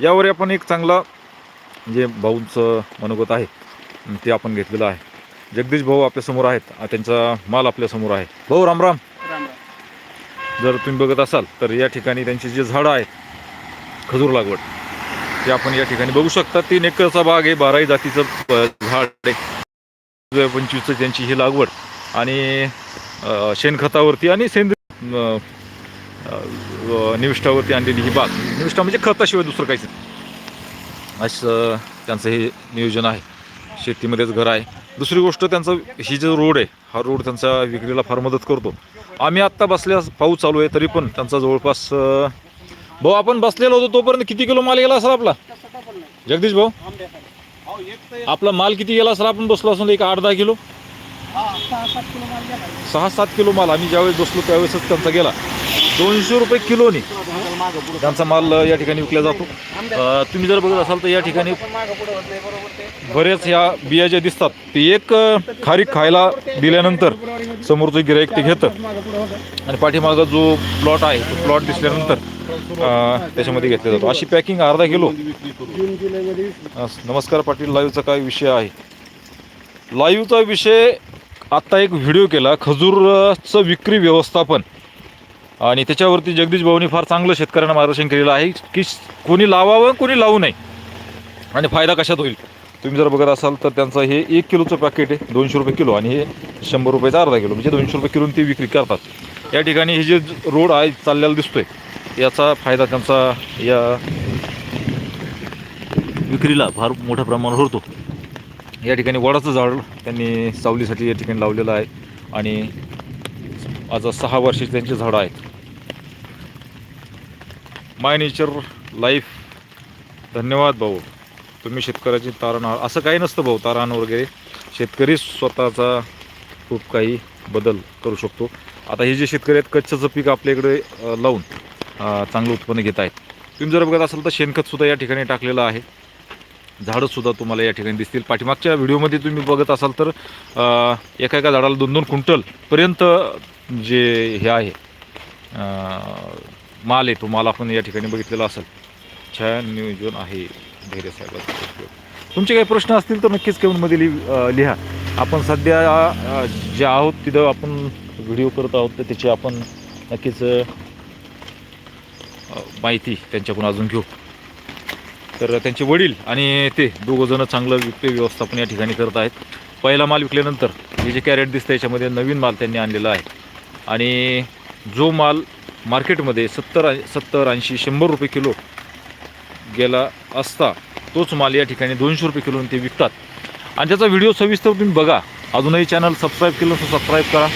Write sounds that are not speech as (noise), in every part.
यावर आपण एक चांगला जे भाऊंचं मनोगत आहे ते आपण घेतलेलं आहे. जगदीश भाऊ आपल्यासमोर आहेत. त्यांचा माल आपल्यासमोर आहे. भाऊ रामराम जर तुम्ही बघत असाल तर या ठिकाणी त्यांची जी झाडं आहेत खजूर लागवड ते आपण या ठिकाणी बघू शकता. तीन एकरचा बाग आहे बाराही जातीचं झाड आहे. पंचवीसचं त्यांची ही लागवड. आणि शेणखतावरती आणि सेंद्रिय निविष्ठावरती आणलेली ही बाग. निविष्ठा म्हणजे खताशिवाय दुसरं काहीच नाही. असं त्यांचं हे नियोजन आहे. शेतीमध्येच घर आहे. दुसरी गोष्ट त्यांचा ही जो रोड आहे हा रोड त्यांचा विक्रीला फार मदत करतो. आम्ही आत्ता बसल्यास पाऊस चालू आहे तरी पण त्यांचा जवळपास भाऊ आपण बसलेलो होतो तोपर्यंत किती किलो माल गेला असेल आपला? जगदीश भाऊ? आपला माल किती गेला असेल? आपण बसलो असून एक आठ दहा किलो? सहा सात किलो माल आम्ही ज्यावेळेस बसलो त्यावेळेसच त्यांचा गेला. दोनशे रुपये किलोनी त्यांचा माल या ठिकाणी विकला जातो. तुम्ही जर बघत असाल तर या ठिकाणी बरेच ह्या बिया ज्या दिसतात ते एक खारीक खायला दिल्यानंतर समोरचं गिरायक ते घेतं आणि पाठीमागं जो प्लॉट आहे तो प्लॉट दिसल्यानंतर त्याच्यामध्ये घेतला जातो. अशी पॅकिंग अर्धा किलो. नमस्कार पाटील लाईव्हचा काय विषय आहे? लाईव्हचा विषय आत्ता एक व्हिडिओ केला. खजूरचं विक्री व्यवस्थापन. आणि त्याच्यावरती जगदीश भाऊनी फार चांगलं शेतकऱ्यांना मार्गदर्शन केलेलं आहे की कोणी लावावं कोणी लावू नये. आणि फायदा कशात होईल? तुम्ही जर बघत असाल तर त्यांचं हे एक किलोचं पॅकेट आहे दोनशे रुपये किलो. आणि हे शंभर रुपयाचा अर्धा किलो. म्हणजे दोनशे रुपये किलो ते विक्री करतात. या ठिकाणी हे जे रोड आहे चाललेला दिसतोय याचा फायदा त्यांचा या विक्रीला फार मोठ्या प्रमाणावर होतो. या ठिकाणी वडाचं झाड त्यांनी सावलीसाठी या ठिकाणी लावलेलं आहे. आणि आज सहा वर्षाची त्यांची झाडं आहेत. My nature life. धन्यवाद भाऊ. तुम्ही शेतकऱ्याची तारण असं काही नसतं भाऊ तारण वगैरे. शेतकरी स्वतःचा खूप काही बदल करू शकतो. आता हे जे शेतकरी आहेत कच्च्याचं पीक आपल्याकडे इकडे लावून चांगलं उत्पन्न घेत आहेत. तुम्ही जर बघत असाल तर शेणखतसुद्धा या ठिकाणी टाकलेलं आहे. झाडंसुद्धा तुम्हाला या ठिकाणी दिसतील. पाठीमागच्या व्हिडिओमध्ये तुम्ही बघत असाल तर एका एका झाडाला दोन दोन क्विंटलपर्यंत जे हे आहे माल आहे तो माल आपण या ठिकाणी बघितलेला असेल. छान नियोजन आहे धैर्य साहेबांचा तुमचे काही प्रश्न असतील तर नक्कीच कमेंटमध्ये लि लिहा. आपण सध्या जे आहोत तिथं आपण व्हिडिओ करत आहोत तर त्याची आपण नक्कीच माहिती त्यांच्याकडून अजून घेऊ. तर त्यांचे वडील आणि ते दोघंजणं चांगलं विकते व्यवस्थापन या ठिकाणी करत आहेत. पहिला माल विकल्यानंतर हे जे कॅरेट दिसतं याच्यामध्ये नवीन माल त्यांनी आणलेला आहे. आणि जो माल मार्केटमध्ये सत्तर सत्तर ऐंशी शंभर रुपये किलो गेला असता तोच माल या ठिकाणी दोनशे रुपये किलो ते विकतात. आणि त्याचा व्हिडिओ सविस्तर तुम्ही बघा. अजूनही चॅनल सबस्क्राईब केलं तर सबस्क्राईब करा.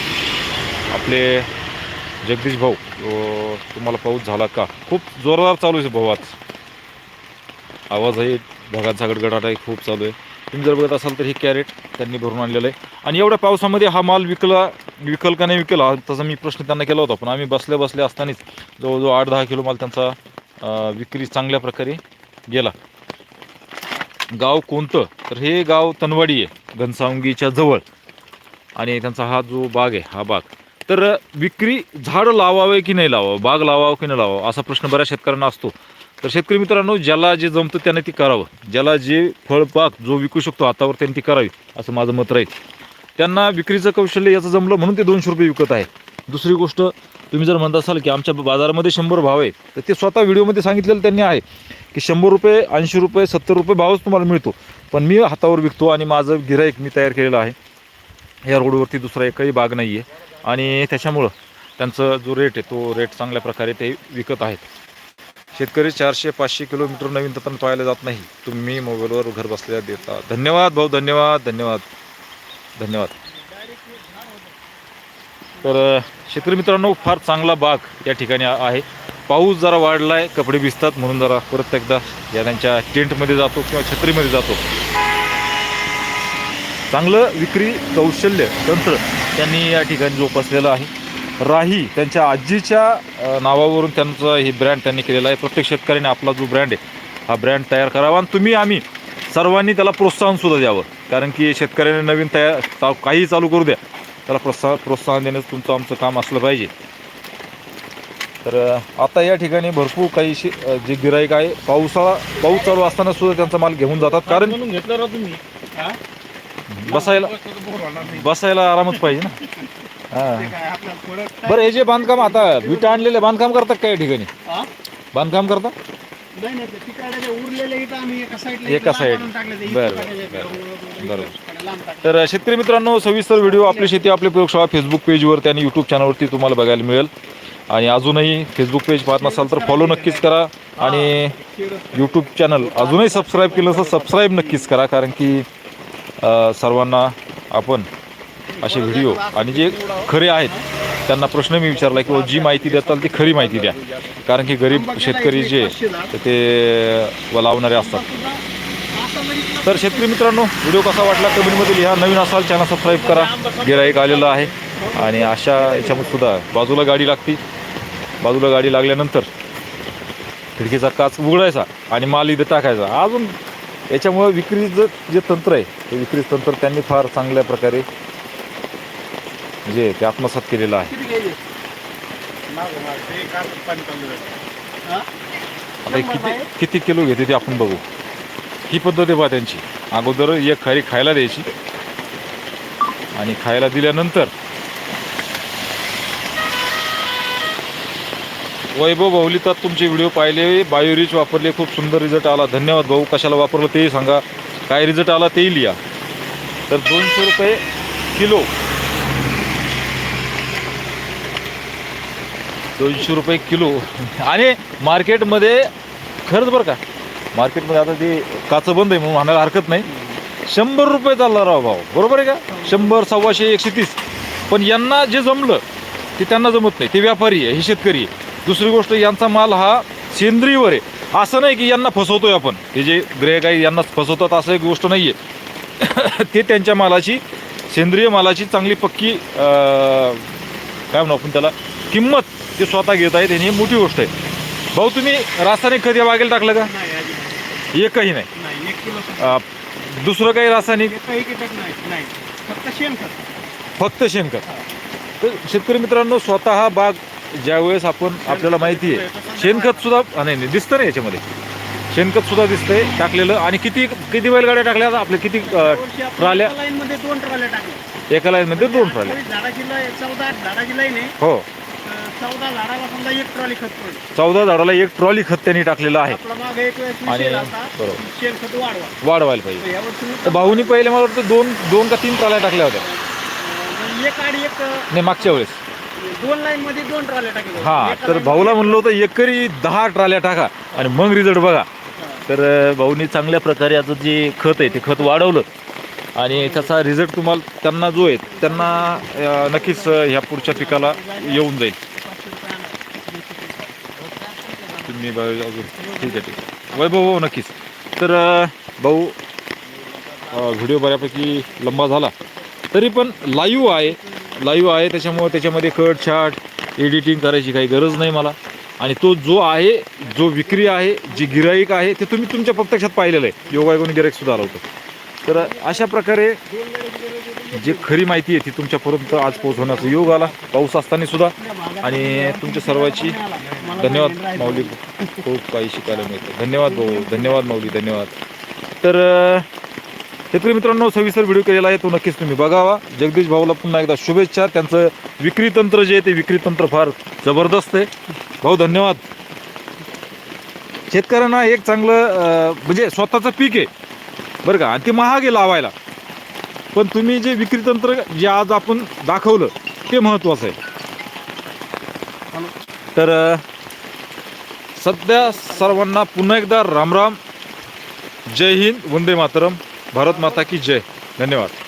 आपले जगदीश भाऊ तुम्हाला पाऊस झाला का? खूप जोरदार चालू आहे भाऊ आज. आवाजही आहे ढगांचा आहे खूप चालू आहे. तुम्ही जर बघत असाल तर हे कॅरेट त्यांनी भरून आणलेलं आहे. आणि एवढ्या पावसामध्ये हा माल विकला विकल का नाही विकला? तसा मी प्रश्न त्यांना केला होता पण आम्ही बसल्या बसल्या असतानाच जवळजवळ आठ दहा किलो माल त्यांचा विक्री चांगल्या प्रकारे गेला. गाव कोणतं? तर हे गाव तनवाडी आहे घनसावंगीच्या जवळ. आणि त्यांचा हा जो बाग आहे हा बाग. तर विक्री झाड लावावे की नाही लावावं? बाग लावावं की नाही लावावं? असा प्रश्न बऱ्याच शेतकऱ्यांना असतो. तर शेतकरी मित्रांनो ज्याला जे जमतं त्याने ती करावं. ज्याला जे फळबाग जो विकू शकतो हातावर त्यांनी ती करावी असं माझं मत राहील. त्यांना विक्रीचं कौशल्य याचं जमलं म्हणून ते दोनशे रुपये विकत आहे. दुसरी गोष्ट तुम्ही जर म्हणत असाल की आमच्या बाजारामध्ये शंभर भाव आहे तर ते स्वतः व्हिडिओमध्ये सांगितलेलं त्यांनी आहे की शंभर रुपये ऐंशी रुपये सत्तर रुपये भावच तुम्हाला मिळतो. पण मी हातावर विकतो आणि माझं गिराईक मी तयार केलेलं आहे. या रोडवरती दुसरा एकही बाग नाही आहे. आणि त्याच्यामुळं त्यांचं जो रेट आहे तो रेट चांगल्या प्रकारे ते विकत आहेत. शेतकरी चारशे पाचशे किलोमीटर नवीन तंत्र पाहायला जात नाही. तुम्ही मोबाईलवर घर बसल्या देता. धन्यवाद भाऊ धन्यवाद धन्यवाद. धन्यवाद. तर शेतकरी मित्रांनो फार चांगला बाग या ठिकाणी आहे. पाऊस जरा वाढला आहे कपडे भिजतात म्हणून जरा परत एकदा या त्यांच्या टेंटमध्ये जातो किंवा छत्रीमध्ये जातो. चांगलं विक्री कौशल्य तंत्र त्यांनी या ठिकाणी जोपासलेलं आहे. राही त्यांच्या आजीच्या नावावरून त्यांचं हे ब्रँड त्यांनी केलेला आहे. प्रत्येक शेतकऱ्याने आपला जो ब्रँड आहे हा ब्रँड तयार करावा. आणि तुम्ही आम्ही सर्वांनी त्याला प्रोत्साहनसुद्धा द्यावं. कारण की शेतकऱ्याने नवीन तयार चा- काहीही चालू करू द्या. त्याला प्रोत्साहन प्रोत्साहन देण्याचं तुमचं आमचं काम असलं पाहिजे. तर आता या ठिकाणी भरपूर काही शे- जे गिराईक आहे पावसाळा पाऊस चालू असताना सुद्धा त्यांचा माल घेऊन जातात. कारण? बसायला. बसायला आरामच पाहिजे ना. (laughs) हा. बरं हे जे बांधकाम आता विटा आणलेले बांधकाम करतात काय या ठिकाणी? बांधकाम करतात? नाही नाही ते तिकडे जे उरलेले इथं आम्ही एका साईडला एका इथं लांब side. आणून टाकले ते. इथं बरं, टाकायचे, बरं, इथं बरं. इथं लांब टाकले. तर शेतकरी मित्रांनो सविस्तर व्हिडिओ आपली शेती आपली प्रयोगशाळा फेसबुक पेजवरती आणि यूट्यूब चॅनलवरती तुम्हाला बघायला मिळेल आणि अजूनही फेसबुक पेज पाहत नसाल तर फॉलो नक्कीच करा आणि यूट्यूब चॅनल अजूनही सबस्क्राईब केलं तर सबस्क्राईब नक्कीच करा कारण की अ, सर्वांना आपण असे व्हिडिओ आणि जे खरे आहेत त्यांना प्रश्न मी विचारला की जी माहिती देताल ती खरी माहिती द्या. कारण की गरीब शेतकरी जे ते लावणारे असतात. तर शेतकरी मित्रांनो व्हिडिओ कसा वाटला कमेंटमध्ये लिहा. नवीन असाल चॅनल सबस्क्राईब करा. गिराईक आलेलं आहे. आणि अशा याच्यामध्ये सुद्धा बाजूला गाडी लागती. बाजूला गाडी लागल्यानंतर खिडकीचा काच उघडायचा आणि माल इथे टाकायचा. अजून याच्यामुळं विक्रीचं जे तंत्र आहे ते विक्री तंत्र त्यांनी फार चांगल्या प्रकारे म्हणजे ते आत्मसात केलेलं आहे? आता किती किती किलो घेते ते आपण बघू. ही पद्धत आहे बा त्यांची. अगोदर एक खरी खायला द्यायची. आणि खायला दिल्यानंतर वैभव भाऊलीतात तुमचे व्हिडिओ पाहिले बायोरिच वापरले खूप सुंदर रिझल्ट आला. धन्यवाद भाऊ कशाला वापरलं तेही सांगा. काय रिझल्ट आला तेही लिहा. तर दोनशे रुपये किलो दोनशे रुपये किलो. आणि मार्केटमध्ये खरंच बरं का मार्केटमध्ये आता ते काचं बंद आहे म्हणून म्हणायला हरकत नाही. शंभर रुपये चालला राव भाव. बरोबर आहे का? शंभर सव्वाशे एकशे तीस. पण यांना जे जमलं ते त्यांना जमत नाही. ते व्यापारी आहे हे शेतकरी आहे. दुसरी गोष्ट यांचा माल हा सेंद्रियवर आहे. असं नाही की यांना फसवतोय आपण. हे जे ग्रेक आहे यांना फसवतात असं एक गोष्ट नाही आहे (coughs) ते त्यांच्या मालाची सेंद्रिय मालाची चांगली पक्की काय म्हणू आपण त्याला किंमत ते स्वतः घेत आहेत आणि ही मोठी गोष्ट आहे. भाऊ तुम्ही रासायनिक खत या बागेला टाकलं का? नाही अजिबात. एकही नाही. नाही एक किलो सुद्धा. अं, दुसरं काही रासायनिक? एकही कीटक नाही नाही. फक्त शेणखत फक्त शेणखत तर शेतकरी मित्रांनो स्वतः बाग ज्यावेळेस आपण आपल्याला माहिती आहे शेणखत सुद्धा हा, नाही. नाही दिसतं ना याच्यामध्ये. शेणखत सुद्धा दिसतंय टाकलेलं. आणि किती किती बैलगाड्या टाकल्या आता? आपल्या किती अं, ट्राल्या? दोन टाकल्या. एका लाईनमध्ये दोन ट्राल्या. तरी झाडाची लाईन चौदा झाडाची लाईन आहे हो. चौदा झाडाला समजा एक ट्रॉली खत पडली. चौदा झाडाला एक ट्रॉली खत त्यांनी टाकलेलं आहे. आपला मागे एक वेळेस आणि- विषय बरोबर. वाढवा. वाढवायला पाहिजे. तर भाऊनी पहिले मला वाटतं दोन दोन का तीन ट्राल्या टाकल्या होत्या. अं, एक आणि एक अं, नाही मागच्या वेळेस. दोन लाईन मध्ये दोन ट्रॉल्या टाकल्या हा एका तर line भाऊला म्हणलं होतं एकरी दहा ट्राल्या टाका आणि मग रिझल्ट बघा. तर अं, भाऊनी चांगल्या प्रकारे आता जे खत आहे ते खत वाढवलं. आणि त्याचा रिझल्ट तुम्हाला त्यांना जो आहे त्यांना अं, नक्कीच अं, ह्या पुढच्या पिकाला येऊन जाईल पाचशे रुपये आणा. मी भाऊ अजून ठीक आहे ठीक आहे. वैभव भाऊ नक्कीच. तर भाऊ व्हिडिओ बऱ्यापैकी लंबा झाला. तरी पण लाईव्ह आहे. लाईव्ह आहे त्याच्यामुळं त्याच्यामध्ये कट छाट एडिटिंग करायची काही गरज नाही मला. आणि तो जो आहे जो विक्री आहे जी गिराईक आहे ते तुम्ही तुमच्या प्रत्यक्षात पाहिलेलं आहे. योगा गिराईक सुद्धा आलं होतं. तर अशा प्रकारे जे खरी माहिती आहे ती तुमच्यापर्यंत आज पोहोचवण्याचा योग आला. पाऊस असताना सुद्धा. आणि तुमच्या सर्वांची धन्यवाद माऊली. खूप काही शिकायला मिळतं. धन्यवाद भाऊ धन्यवाद माऊली धन्यवाद. तर शेतकरी मित्रांनो सविस्तर व्हिडिओ केलेला आहे तो नक्कीच तुम्ही बघावा. जगदीश भाऊला पुन्हा एकदा शुभेच्छा. त्यांचं विक्री तंत्र जे आहे ते विक्री तंत्र फार जबरदस्त आहे. भाऊ धन्यवाद. शेतकऱ्यांना एक चांगलं म्हणजे स्वतःचं पीक आहे. बरं का? आणि ते महाग आहे लावायला. पण तुम्ही जे विक्री तंत्र जे आज आपण दाखवलं ते महत्त्वाचं आहे. तर सध्या सर्वांना पुन्हा एकदा रामराम जय हिंद वंदे मातरम. भारत माता की जय. धन्यवाद.